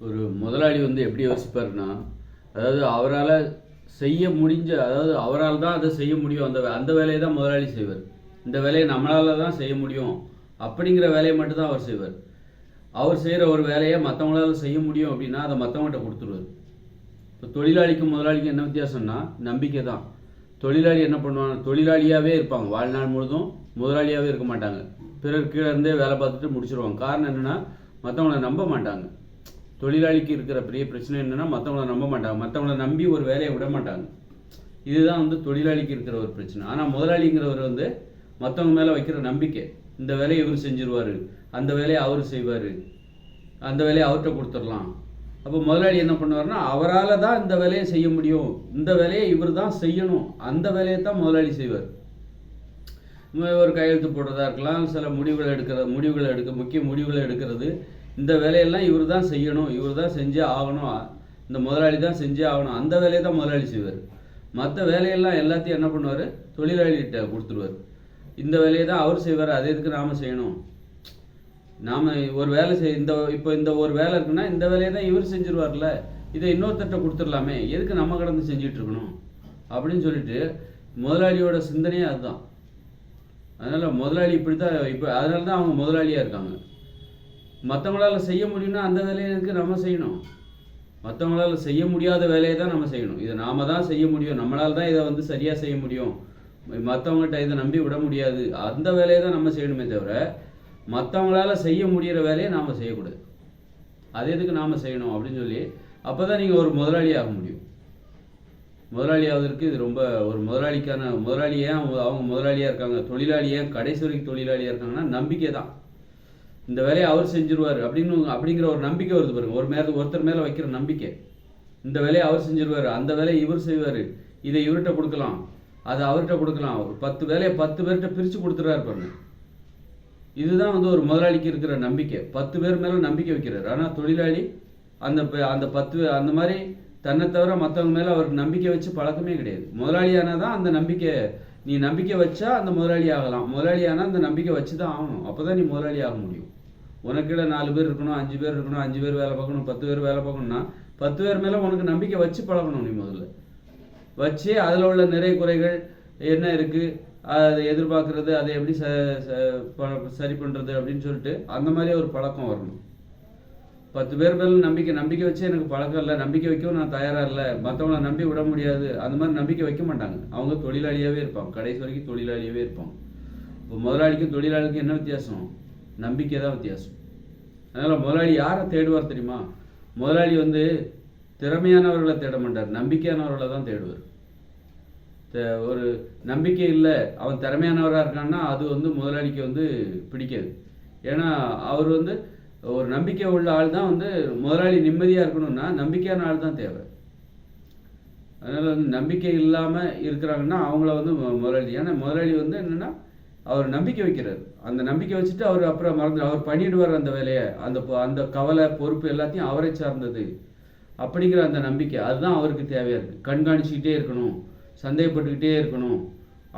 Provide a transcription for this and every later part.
ஒரு முதலாளி வந்து எப்படி யோசிப்பார்னா அதாவது அவரால் செய்ய முடிஞ்ச அதாவது அவரால் தான் அதை செய்ய முடியும். அந்த வே- அந்த வேலையை தான் முதலாளி செய்வார். இந்த வேலையை நம்மளால தான் செய்ய முடியும் அப்படிங்கிற வேலையை மட்டும்தான் அவர் செய்வார். அவர் செய்கிற ஒரு வேலையை மற்றவங்களால செய்ய முடியும் அப்படின்னா அதை மற்றவங்கள்ட்ட கொடுத்துருவார். இப்போ தொழிலாளிக்கும் முதலாளிக்கும் என்ன வித்தியாசம்னா நம்பிக்கை தான். தொழிலாளி என்ன பண்ணுவாங்க தொழிலாளியாகவே இருப்பாங்க. வாழ்நாள் முழுதும் முதலாளியாகவே இருக்க மாட்டாங்க. பிறர் கீழே இருந்தே வேலை பார்த்துட்டு முடிச்சிருவாங்க. காரணம் என்னென்னா மற்றவங்கள நம்ப மாட்டாங்க. தொழிலாளிக்கு இருக்கிற பெரிய பிரச்சனை என்னென்னா மற்றவங்கள நம்ப மாட்டாங்க. மற்றவங்கள நம்பி ஒரு வேலையை விட மாட்டாங்க. இதுதான் வந்து தொழிலாளிக்கு இருக்கிற ஒரு பிரச்சனை. ஆனால் முதலாளிங்கிறவர் வந்து மற்றவங்க மேலே வைக்கிற நம்பிக்கை. இந்த வேலையை இவர் செஞ்சிருவார். அந்த வேலையை அவர் செய்வார். அந்த வேலையை அவர்கிட்ட கொடுத்துடலாம். அப்போ முதலாளி என்ன பண்ணுவார்னா அவரால் தான் இந்த வேலையை செய்ய முடியும். இந்த வேலையை இவர் தான் செய்யணும். அந்த வேலையை தான் முதலாளி செய்வார். ஒரு கையெழுத்து போடுறதா இருக்கலாம் சில முடிவுகளை எடுக்கிற முடிவுகளை எடுக்க முக்கிய முடிவுகளை எடுக்கிறது. இந்த வேலையெல்லாம் இவர் தான் செய்யணும் இவர் தான் செஞ்சே ஆகணும். இந்த முதலாளி தான் செஞ்சே ஆகணும். அந்த வேலையை தான் முதலாளி செய்வார். மற்ற வேலையெல்லாம் எல்லாத்தையும் என்ன பண்ணுவார்? தொழிலாளிகிட்ட கொடுத்துருவார். இந்த வேலையை தான் அவர் செய்வார் அதை எதுக்கு நாம் செய்யணும். நாம் ஒரு வேலை செய் இந்த இப்போ இந்த ஒரு வேலை இருக்குன்னா இந்த வேலையை தான் இவர் செஞ்சிருவார்ல. இதை இன்னொருத்தட்ட கொடுத்துடலாமே. எதுக்கு நம்ம கடந்து செஞ்சிட்டு இருக்கணும் அப்படின்னு சொல்லிட்டு முதலாளியோட சிந்தனையே அதுதான். அதனால் முதலாளி இப்படி தான் இப்போ அதனால தான் அவங்க முதலாளியாக இருக்காங்க. மற்றவங்களால் செய்ய முடியும்னா அந்த வேலையை எதுக்கு நம்ம செய்யணும்? மற்றவங்களால் செய்ய முடியாத வேலையை தான் நம்ம செய்யணும். இதை நாம தான் செய்ய முடியும். நம்மளால தான் இதை வந்து சரியாக செய்ய முடியும். மற்றவங்ககிட்ட இதை நம்பி விட முடியாது. அந்த வேலையை தான் நம்ம செய்யணுமே தவிர மற்றவங்களால் செய்ய முடிகிற வேலையை நாம் செய்யக்கூடாது. அது எதுக்கு நாம் செய்யணும் அப்படின்னு சொல்லி அப்போ தான் நீங்கள் ஒரு முதலாளி ஆக முடியும். முதலாளி ஆவதற்கு இது ரொம்ப ஒரு முதலாளிக்கான முதலாளி ஏன் அவங்க அவங்க முதலாளியாக இருக்காங்க? தொழிலாளி ஏன் கடைசி வரைக்கும் தொழிலாளியாக இருக்காங்கன்னா நம்பிக்கை தான். இந்த வேலையை அவர் செஞ்சிருவார் அப்படின்னு அப்படிங்கிற ஒரு நம்பிக்கை வருது பாருங்க. ஒரு மேல ஒருத்தர் மேலே வைக்கிற நம்பிக்கை. இந்த வேலையை அவர் செஞ்சிருவார் அந்த வேலையை இவர் செய்வார். இதை இவர்கிட்ட கொடுக்கலாம். அதை அவர்கிட்ட கொடுக்கலாம். ஒரு பத்து வேலையை பத்து பேர்கிட்ட பிரித்து கொடுத்துறாரு பாருங்க. இதுதான் வந்து ஒரு முதலாளிக்கு இருக்கிற நம்பிக்கை. பத்து பேர் மேலே நம்பிக்கை வைக்கிறார். ஆனால் தொழிலாளி அந்த அந்த பத்து அந்த மாதிரி தன்னை தவிர மற்றவங்க மேலே அவருக்கு நம்பிக்கை வச்சு பழக்கமே கிடையாது. முதலாளியானால் தான் அந்த நம்பிக்கை நீ நம்பிக்கை வச்சா அந்த முதலாளி ஆகலாம். முதலாளி ஆனால் அந்த நம்பிக்கை வச்சு தான் ஆகணும். அப்போ தான் நீ முதலாளி ஆக முடியும். உனக்கிட நாலு பேர் இருக்கணும் அஞ்சு பேர் இருக்கணும் அஞ்சு பேர் வேலை பார்க்கணும் பத்து பேர் வேலை பார்க்கணும்னா பத்து பேர் மேலே உனக்கு நம்பிக்கை வச்சு பழகணும் நீ முதல்ல. வச்சு அதில் உள்ள நிறை குறைகள் என்ன இருக்குது அதை எதிர்பார்க்கறது அதை எப்படி ச ச- சரி பண்ணுறது அப்படின்னு சொல்லிட்டு அந்த மாதிரி ஒரு பழக்கம் வரணும். பத்து பேர் மேல நம்பிக்கை நம்பிக்கை வச்சு எனக்கு பழக்கம் இல்லை நம்பிக்கை வைக்கவும் நான் தயாராக இல்லை மற்றவங்கள நம்பி விட முடியாது அந்த மாதிரி நம்பிக்கை வைக்க மாட்டாங்க. அவங்க தொழிலாளியாகவே இருப்பாங்க. கடைசி வரைக்கும் தொழிலாளியாகவே இருப்பாங்க. இப்போ முதலாளிக்கும் தொழிலாளிக்கும் என்ன வித்தியாசம்? நம்பிக்கை தான் வித்தியாசம். அதனால் முதலாளி யாரை தேடுவார் தெரியுமா? முதலாளி வந்து திறமையானவர்களை தேட மாட்டார். நம்பிக்கையானவர்களை தான் தேடுவார். ஒரு நம்பிக்கை இல்லை அவன் திறமையானவராக இருக்கான்னா அது வந்து முதலாளிக்கு வந்து பிடிக்காது. ஏன்னா அவர் வந்து ஒரு நம்பிக்கை உள்ள ஆள் தான் வந்து முதலாளி நிம்மதியாக இருக்கணும்னா நம்பிக்கையான ஆள் தான் தேவை. அதனால் வந்து நம்பிக்கை இல்லாமல் இருக்கிறாங்கன்னா அவங்கள வந்து முதலாளி. ஏன்னா முதலாளி வந்து என்னென்னா அவர் நம்பிக்கை வைக்கிறார். அந்த நம்பிக்கை வச்சுட்டு அவர் அப்புறம் மறந்து அவர் பண்ணிடுவார் அந்த வேலையை. அந்த அந்த கவலை பொறுப்பு எல்லாத்தையும் அவரை சார்ந்தது. அப்படிங்கிற அந்த நம்பிக்கை அதுதான் அவருக்கு தேவையாக இருக்குது கண்காணிச்சுக்கிட்டே இருக்கணும் சந்தேகப்பட்டுக்கிட்டே இருக்கணும்.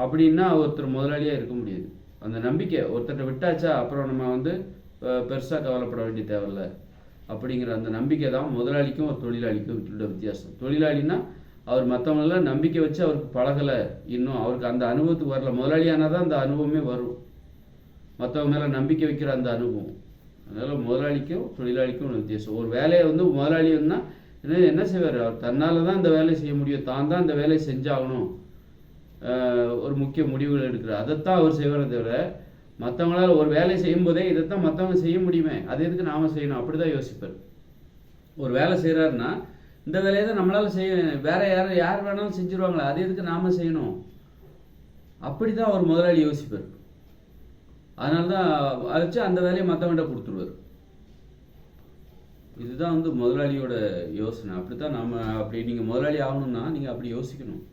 அப்படின்னா ஒருத்தர் முதலாளியாக இருக்க முடியாது. அந்த நம்பிக்கை ஒருத்தர்கிட்ட விட்டாச்சா அப்புறம் நம்ம வந்து பெருசாக கவலைப்பட வேண்டிய தேவையில்ல. அப்படிங்கிற அந்த நம்பிக்கை தான் முதலாளிக்கும் ஒரு தொழிலாளிக்கும் உள்ள வித்தியாசம். தொழிலாளின்னா அவர் மற்றவங்களெல்லாம் நம்பிக்கை வச்சு அவருக்கு பழகலை. இன்னும் அவருக்கு அந்த அனுபவத்துக்கு வரல. முதலாளியானால் தான் அந்த அனுபவமே வரும். மற்றவங்க மேலே நம்பிக்கை வைக்கிற அந்த அனுபவம். அதனால் முதலாளிக்கும் தொழிலாளிக்கும் ஒரு வித்தியாசம். ஒரு வேலையை வந்து முதலாளின்னா என்ன என்ன செய்வார்? அவர் தன்னால் தான் இந்த வேலையை செய்ய முடியும். தான் தான் இந்த வேலையை செஞ்சாகணும். ஒரு முக்கிய முடிவுகள் எடுக்கிறார். அதைத்தான் அவர் செய்வாரே தவிர மற்றவங்களால ஒரு வேலையை செய்யும் போதே இதைத்தான் மற்றவங்க செய்ய முடியுமே. அது எதுக்கு நாம் செய்யணும்? அப்படி தான் யோசிப்பார். ஒரு வேலை செய்கிறாருன்னா இந்த வேலையை தான் நம்மளால் செய்ய வேற யார் யார் வேணாலும் செஞ்சுருவாங்களே அது எதுக்கு நாம செய்யணும்? அப்படி தான் அவர் முதலாளி யோசிப்பார். அதனால தான் வச்சு அந்த வேலையை மற்றவங்கிட்ட கொடுத்துருவார். இதுதான் வந்து முதலாளியோட யோசனை. அப்படி தான் நம்ம அப்படி நீங்கள் முதலாளி ஆகணும்னா நீங்கள் அப்படி யோசிக்கணும்.